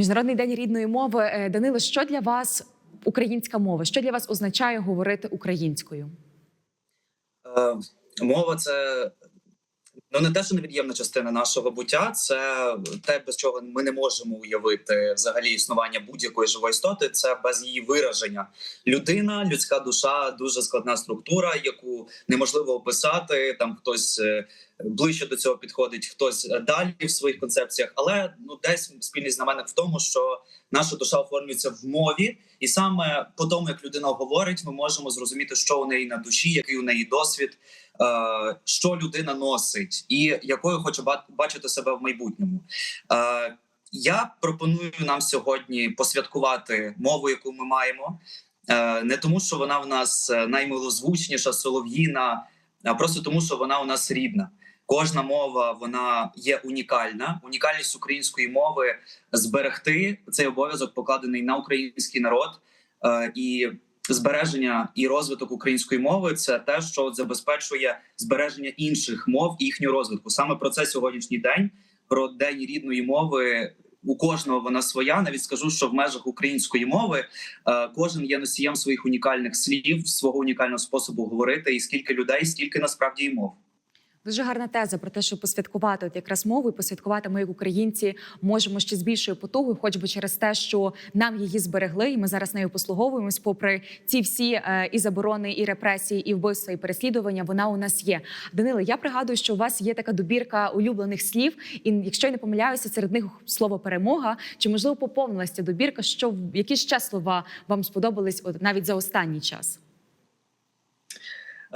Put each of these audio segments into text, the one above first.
Міжнародний день рідної мови. Е, Данило, що для вас українська мова? Що для вас означає говорити українською? Е, Мова це ну не те, що невід'ємна частина нашого буття, це те, без чого ми не можемо уявити взагалі існування будь-якої живої істоти. Це без її вираження. Людина, людська душа дуже складна структура, яку неможливо описати. Там хтось е, ближче до цього підходить, хтось далі в своїх концепціях. Але ну десь спільний знаменник в тому, що наша душа оформлюється в мові, і саме по тому, як людина говорить, ми можемо зрозуміти, що у неї на душі, який у неї досвід, е, що людина носить, і якою хоче бачити себе в майбутньому. Е, Я пропоную нам сьогодні посвяткувати мову, яку ми маємо, Е, не тому, що вона в нас е, наймилозвучніша, солов'їна, а просто тому, що вона у нас рідна. Кожна мова вона є унікальна. Унікальність української мови зберегти цей обов'язок покладений на український народ е, і збереження і розвиток української мови це те, що забезпечує збереження інших мов і їхню розвитку. Саме про це сьогоднішній день, про день рідної мови. У кожного вона своя. Навіть скажу, що в межах української мови е, кожен є носієм своїх унікальних слів, свого унікального способу говорити. І скільки людей, стільки насправді і мов. Дуже гарна теза про те, що посвяткувати от якраз мову і посвяткувати ми, як українці, можемо ще з більшою потугою, хоч би через те, що нам її зберегли, і ми зараз нею послуговуємось. Попри ці всі е, і заборони, і репресії, і вбивства, і переслідування, вона у нас є. Даниле, я пригадую, що у вас є така добірка улюблених слів, і якщо я не помиляюся, серед них слово перемога. Чи можливо поповнилася добірка? Що які ще слова вам сподобались от навіть за останній час?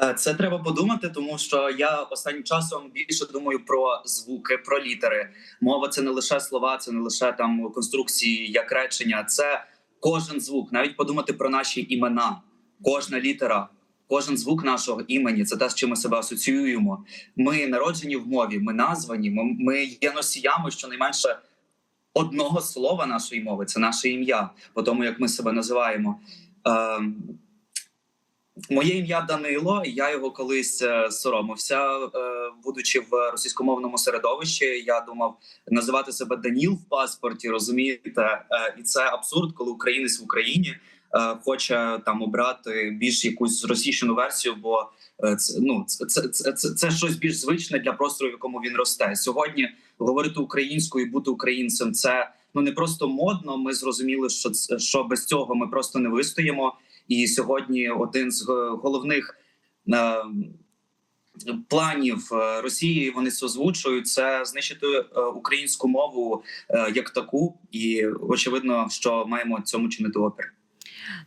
Е, Це треба подумати, тому що я останнім часом більше думаю про звуки, про літери. Мова це не лише слова, це не лише там конструкції, як речення. Це кожен звук. Навіть подумати про наші імена, кожна літера, кожен звук нашого імені. Це те, з чим ми себе асоціюємо. Ми народжені в мові, ми названі. Ми, є носіями щонайменше одного слова нашої мови. Це наше ім'я, по тому як ми себе називаємо. Моє ім'я Данило. Я його колись е, соромився, е, будучи в російськомовному середовищі. Я думав називати себе Даніл в паспорті. Розумієте, Е, і це абсурд, коли українець в Україні хоче там обрати більш якусь зросійщену версію, бо це ну це, це, це, це, це щось більш звичне для простору, в якому він росте. Сьогодні говорити українською, і бути українцем це ну не просто модно. Ми зрозуміли, що що без цього ми просто не вистоїмо. І сьогодні один з е, головних е, планів е, Росії вони це озвучують це знищити українську мову як таку, і очевидно, що маємо цьому чинити опір.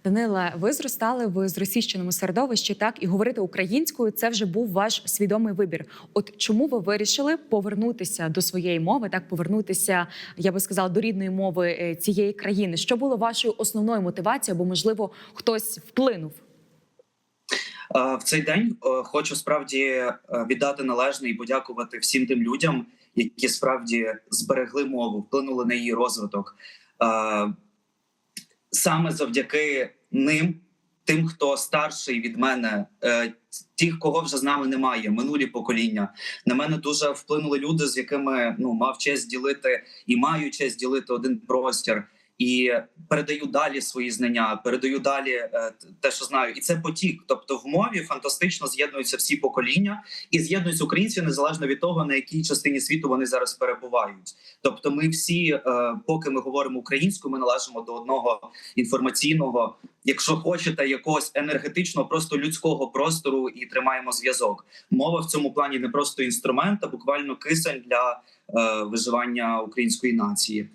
Даниле, ви зростали в зросійщеному середовищі, так і говорити українською це вже був ваш свідомий вибір. От чому ви вирішили повернутися до своєї мови, так повернутися, я би сказала, до рідної мови е, цієї країни? Що було вашою основною мотивацією? Або можливо хтось вплинув? В цей день е, хочу справді е, віддати належне і подякувати всім тим людям, які справді зберегли мову, вплинули на її розвиток. Саме завдяки ним, тим, хто старший від мене, е, тих, кого вже з нами немає, минулі покоління. На мене дуже вплинули люди, з якими ну мав честь ділити і маю честь ділити один простір. І передаю далі свої знання, передаю далі е, те, що знаю, і це потік. Тобто, в мові фантастично з'єднуються всі покоління і з'єднуються українці незалежно від того, на якій частині світу вони зараз перебувають. Тобто, ми всі, е, поки ми говоримо українською, ми належимо до одного інформаційного, якщо хочете, якогось енергетичного, просто людського простору і тримаємо зв'язок. Мова в цьому плані не просто інструмент, а буквально кисень для е, виживання української нації.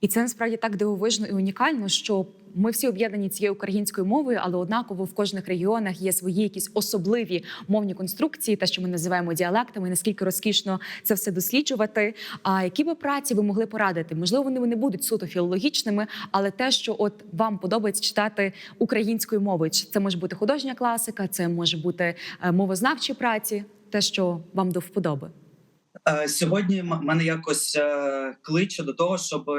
І це насправді так дивовижно і унікально, що ми всі об'єднані цією українською мовою, але однаково в кожних регіонах є свої якісь особливі мовні конструкції, те, що ми називаємо діалектами. Наскільки розкішно це все досліджувати. А які би праці ви могли порадити? Можливо, вони не будуть суто філологічними, але те, що от вам подобається читати українською мовою, це може бути художня класика, це може бути е, мовознавчі праці, те, що вам до вподоби. Е, Сьогодні мене якось е, кличе до того, щоб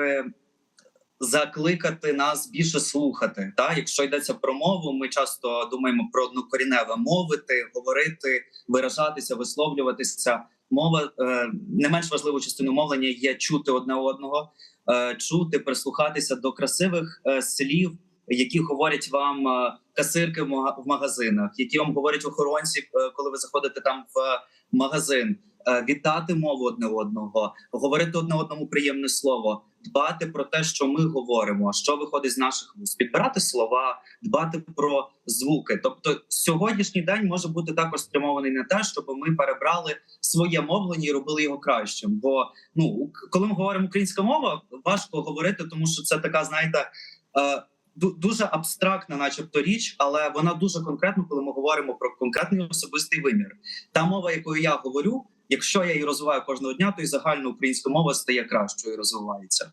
закликати нас більше слухати. Та якщо йдеться про мову, ми часто думаємо про однокоріневе мовити, говорити, виражатися, висловлюватися. Мова е, не менш важливу частину мовлення є чути одне одного. чути, прислухатися до красивих слів, які говорять вам е, касирки в мага- в магазинах, які вам говорять охоронці, е, коли ви заходите там в магазин. Е, Вітати мову одне одного, говорити одне одному приємне слово, дбати про те, що ми говоримо, що виходить з наших вуст, підбирати слова, дбати про звуки. Тобто, сьогоднішній день може бути також спрямований на те, щоб ми перебрали своє мовлення і робили його кращим. Бо ну коли ми говоримо українська мова, важко говорити, тому що це така, знаєте. Ду- Дуже абстрактна, начебто, річ, але вона дуже конкретна, коли ми говоримо про конкретний особистий вимір. Та мова, якою я говорю, якщо я її розвиваю кожного дня, то і загальна українська мова стає кращою і розвивається.